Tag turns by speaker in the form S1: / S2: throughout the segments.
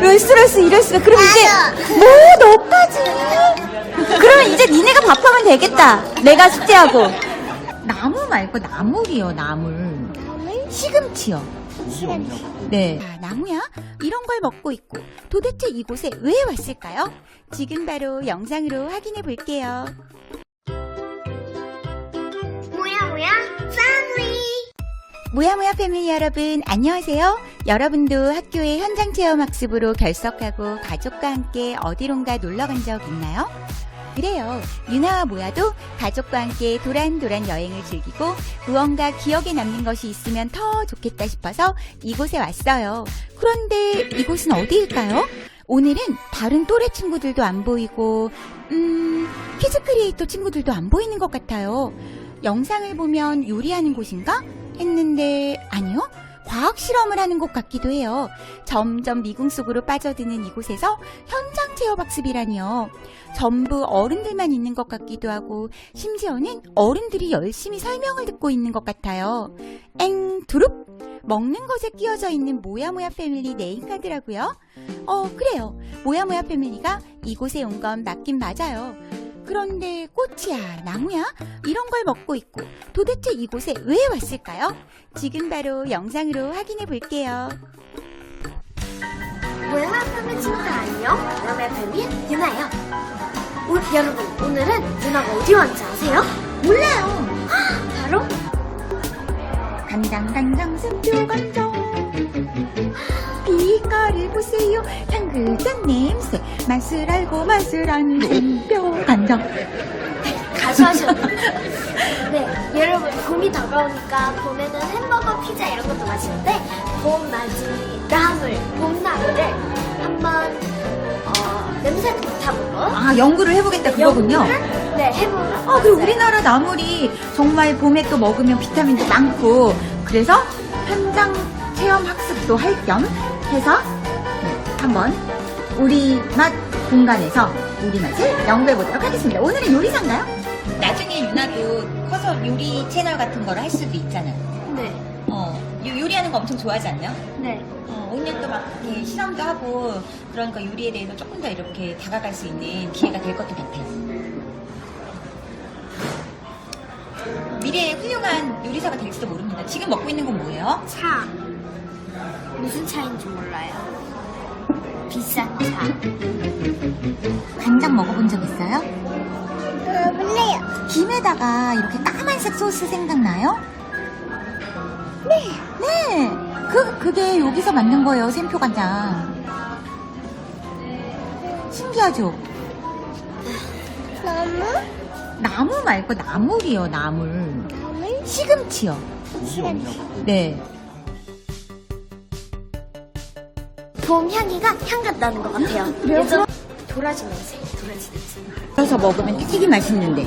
S1: 롤스로스 이럴수가. 그럼 이제, 뭐, 너까지. 그러면 이제 니네가 밥하면 되겠다. 내가 숙제하고. 나무 말고 나물이요, 나물. 시금치요. 네. 아, 나무야? 이런 걸 먹고 있고 도대체 이곳에 왜 왔을까요? 지금 바로 영상으로 확인해 볼게요. 모야모야 패밀리 여러분, 안녕하세요. 여러분도 학교의 현장 체험 학습으로 결석하고 가족과 함께 어디론가 놀러 간 적 있나요? 그래요. 유나와 모야도 가족과 함께 도란도란 여행을 즐기고 무언가 기억에 남는 것이 있으면 더 좋겠다 싶어서 이곳에 왔어요. 그런데 이곳은 어디일까요? 오늘은 다른 또래 친구들도 안 보이고, 음, 키즈 크리에이터 친구들도 안 보이는 것 같아요. 영상을 보면 요리하는 곳인가? 했는데, 아니요. 과학 실험을 하는 곳 같기도 해요. 점점 미궁 속으로 빠져드는 이곳에서 현장 체험 학습이라니요. 전부 어른들만 있는 것 같기도 하고, 심지어는 어른들이 열심히 설명을 듣고 있는 것 같아요. 엥, 두릅? 먹는 것에 끼워져 있는 모야모야 패밀리 네임카드라고요? 어, 그래요. 모야모야 패밀리가 이곳에 온 건 맞긴 맞아요. 그런데 꽃이야, 나무야? 이런 걸 먹고 있고 도대체 이곳에 왜 왔을까요? 지금 바로 영상으로 확인해 볼게요.
S2: 패밀리 친구들 안녕 패밀리 유나예요 오, 여러분 오늘은 유나가 어디 왔는지 아세요?
S1: 몰라요.
S2: 바로
S1: 간장 간장 샘표 간장 빛깔을 보세요 향긋한 냄새 맛을 알고 맛을 아는 샘표 간장
S2: 가수 하셨는데 네 여러분 봄이 다가오니까 봄에는 햄버거 피자 이런 것도 맛있는데 봄 맞이 나물 봄나물을 한번 어, 냄새도 맡아보고.
S1: 아 연구를 해보겠다 그거군요.
S2: 연구를, 네 해보고
S1: 아, 그리고 우리나라 나물이 정말 봄에 또 먹으면 비타민도 많고, 그래서 현장 체험 학습도 할 겸 해서 네, 한번 우리 맛 공간에서 우리 맛을 연구해 보도록 하겠습니다. 오늘은 요리사인가요? 나중에 유나도 커서 요리 채널 같은 거를 할 수도 있잖아요.
S2: 네,
S1: 어, 요- 요리하는 거 엄청 좋아하지 않나요?
S2: 네.
S1: 어, 오늘 또막 이렇게 실험도 하고, 그러니까 요리에 대해서 조금 더 이렇게 다가갈 수 있는 기회가 될 것도 같아요. 미래의 훌륭한 요리사가 될지도 모릅니다. 지금 먹고 있는 건 뭐예요?
S2: 차. 무슨 차인지 몰라요. 비싼 차.
S1: 간장 먹어본 적 있어요?
S2: 몰라요.
S1: 김에다가 이렇게 까만색 소스 생각나요? 네. 네. 그, 그게 여기서 만든 거예요, 샘표 간장. 신기하죠?
S2: 너무?
S1: 나무 말고 나물이요, 나물.
S2: 나물?
S1: 시금치요. 네.
S2: 봄 향기가 향긋 나는 것 같아요.
S1: 그래요?
S2: 예전 도라지 냄새. 도라지 냄새.
S1: 그래서 먹으면 되게 맛있는데.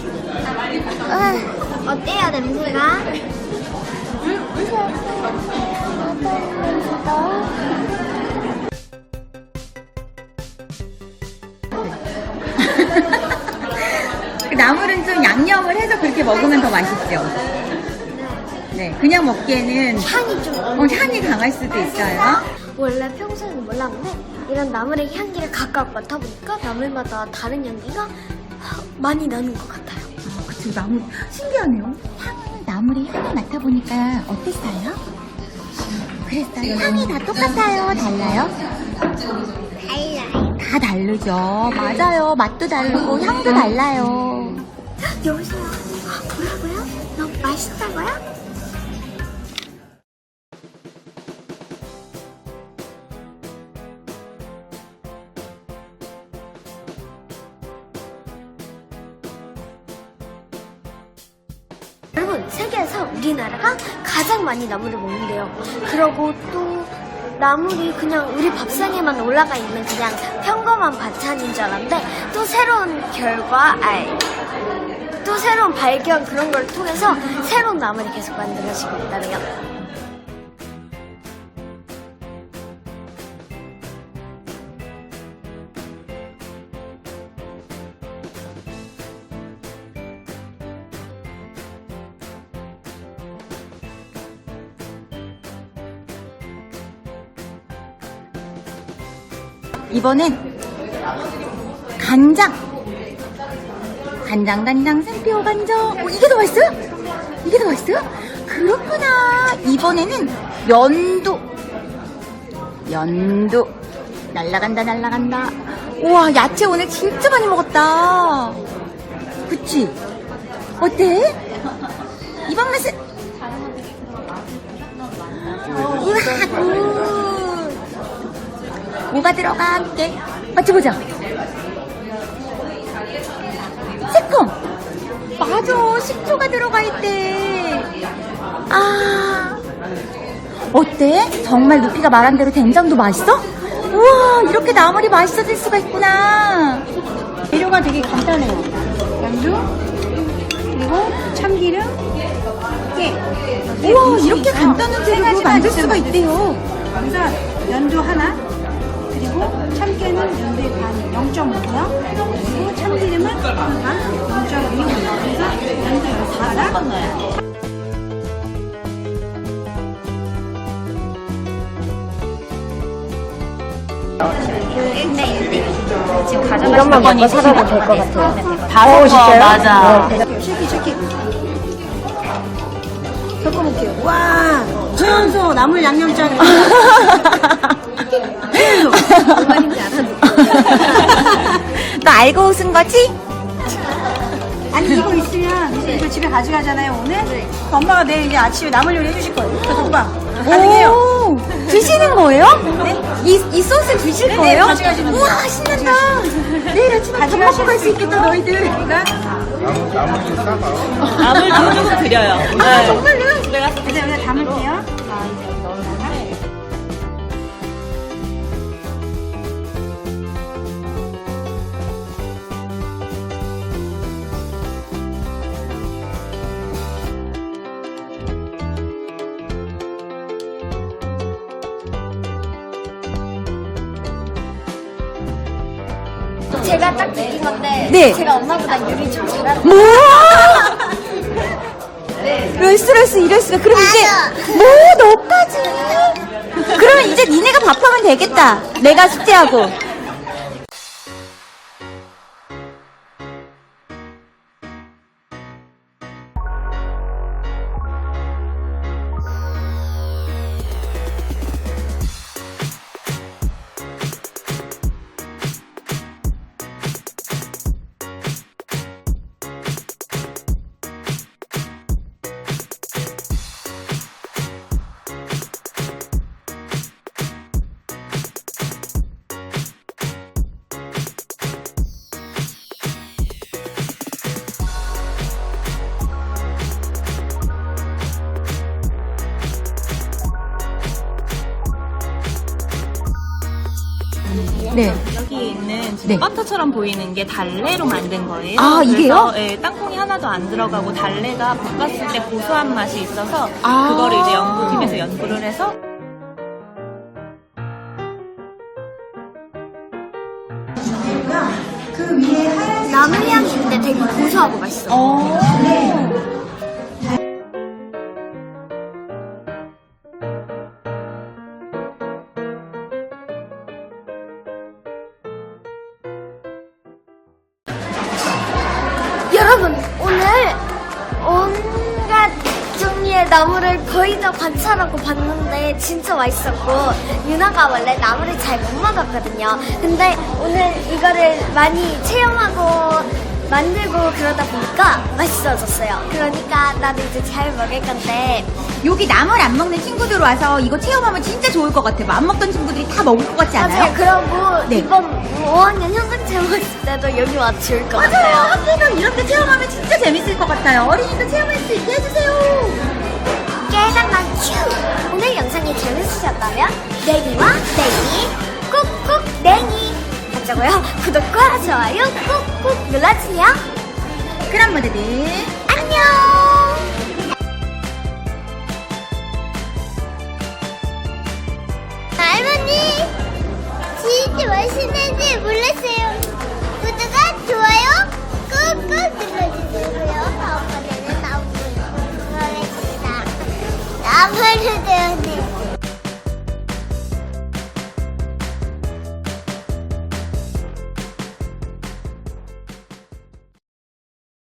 S2: 어, 어때요 냄새가?
S1: 그 나물은 좀 양념을 해서 그렇게 먹으면 더 맛있죠. 네, 그냥 먹기에는
S2: 향이 좀
S1: 어, 향이 강할 수도 있어요.
S2: 원래 평소에는 몰랐는데 이런 나물의 향기를 각각 맡아보니까 나물마다 다른 향기가 많이 나는 것 같아요.
S1: 아, 그쵸, 나물 신기하네요. 향, 나물의 향을 맡아보니까 어땠어요? 그랬어요. 향이 다 똑같아요? 달라요?
S2: 달라요.
S1: 다 다르죠. 맞아요. 맛도 다르고 향도 달라요.
S2: 여보세요? 뭐라고요? 너무 맛있다고요? 가장 많이 나물을 먹는데요. 그러고 또 나물이 그냥 우리 밥상에만 올라가 있는 그냥 평범한 반찬인 줄 알았는데 또 새로운 결과, 아이, 또 새로운 발견 그런 걸 통해서 새로운 나물이 계속 만들어지고 있다네요.
S1: 이번엔 간장. 간장, 간장, 생표 간장. 어, 이게 더 맛있어요? 이게 더 맛있어요? 그렇구나. 이번에는 연두. 연두. 날라간다, 날라간다. 우와, 야채 오늘 진짜 많이 먹었다. 그치? 어때? 이번 맛은? 우와, 굿. 뭐가 들어갈게? 맞지 보자. 새콤. 맞아, 식초가 들어가 있대. 아. 어때? 정말 루피가 말한 대로 된장도 맛있어? 우와, 이렇게 나물이 맛있어질 수가 있구나.
S3: 재료가 되게 간단해요. 연두, 그리고 참기름, 깨.
S1: 우와, 이렇게 간단한 재료로 만들 수가 있대요.
S3: 그래서 연두 하나, 그리고 참깨는 연두의 반 0.5고요. 그리고 참기름은 반 0.2고요. 그래서 연두 4가
S2: 이것만 먹고 살아도 될 것 같아요.
S1: 다섯 번 맞아.
S3: 쉐키 쉐키. 섞어볼게요. 와, 최연소 나물 양념장.
S1: 너 알고 웃은 거지?
S3: 아니 이거 있으면 이제 이거 집에 가져가잖아요 오늘. 엄마가 내일 이제 아침에 나물 요리 해주실 거예요. 그래서 오빠 가능해요.
S1: 오, 드시는 거예요? 이, 이 소스 드실
S3: 네,
S1: 거예요?
S3: 가져가시는
S1: 우와. 신난다. 내일 아침에 밥 먹고 갈 수 있겠다, 너희들.
S3: 그러니까
S4: 나물 좀 조금 드려요.
S1: 아, 정말요?
S3: 이제 여기다 담을게요. 자 이제 넣어다가
S2: 제가 딱 느낀 건데
S1: 네.
S2: 제가 엄마보다 요리 좀 잘하는
S1: 뭐 야? 럴스럴스 이럴수가. 그럼 이제, 뭐, 너까지? 그러면 이제 니네가 밥하면 되겠다. 내가 숙제하고. 네.
S4: 여기 있는 지금
S1: 네.
S4: 버터처럼 보이는 게 달래로 만든 거예요.
S1: 아, 이게요?
S4: 그래서, 예, 땅콩이 하나도 안 들어가고 달래가 볶았을 때 고소한 맛이 있어서
S1: 아.
S4: 그거를 이제 연구팀에서 연구를 해서
S3: 그 위에 하얀
S2: 나물 향이 있는데 되게 고소하고 맛있어.
S1: 어.
S2: 나물을 거의 다 관찰하고 봤는데 진짜 맛있었고 유나가 원래 나물을 잘못 먹었거든요. 근데 오늘 이거를 많이 체험하고 만들고 그러다 보니까 맛있어졌어요. 그러니까 나도 이제 잘 먹을 건데
S1: 여기 나물 안 먹는 친구들 와서 이거 체험하면 진짜 좋을 것 같아. 안 먹던 친구들이 다 먹을 것 같지 않아요?
S2: 맞아요. 그러고
S1: 네.
S2: 이번 5학년 현장 체험 했을 때도 여기 와도 좋을 것 같아요.
S1: 맞아요. 학교는 이런 데 체험하면 진짜 재밌을 것 같아요. 어린이도 체험할 수 있게 해주세요.
S2: 큐! 오늘 영상이 재밌으셨다면 내기와 내기 꾹꾹 내기 하자고요. 구독과 좋아요 꾹꾹 눌러주세요.
S1: 그럼 모두들
S2: 안녕! 할머니 진짜 맛있는지 몰랐어요.